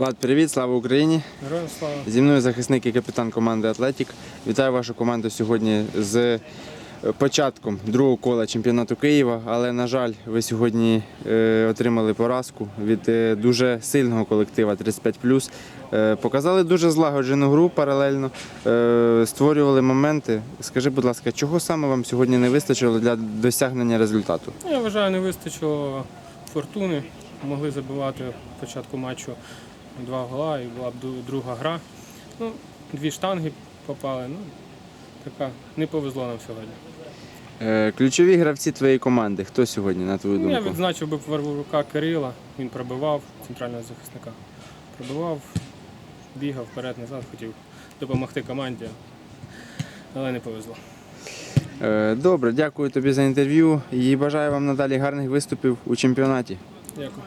Влад, привіт, слава Україні! Героям слава. Зі мною захисник і капітан команди Атлетік. Вітаю вашу команду сьогодні з е, початком другого кола чемпіонату Києва. Але, на жаль, ви сьогодні е, отримали поразку від е, дуже сильного колектива 35+. Е, Показали дуже злагоджену гру паралельно, створювали моменти. Скажи, будь ласка, чого саме вам сьогодні не вистачило для досягнення результату? Я вважаю, не вистачило фортуни. Могли забивати в початку матчу два гола і була б друга гра. Ну, дві штанги попали. Ну, така не повезло нам сьогодні. Е, Ключові гравці твоєї команди. Хто сьогодні, на твою Ну, Я відзначив би Варварука Кирила. Він пробивав центрального захисника. Пробивав, бігав вперед-назад, хотів допомогти команді, але не повезло. Е, Добре, дякую тобі за інтерв'ю і бажаю вам надалі гарних виступів у чемпіонаті. Дякую.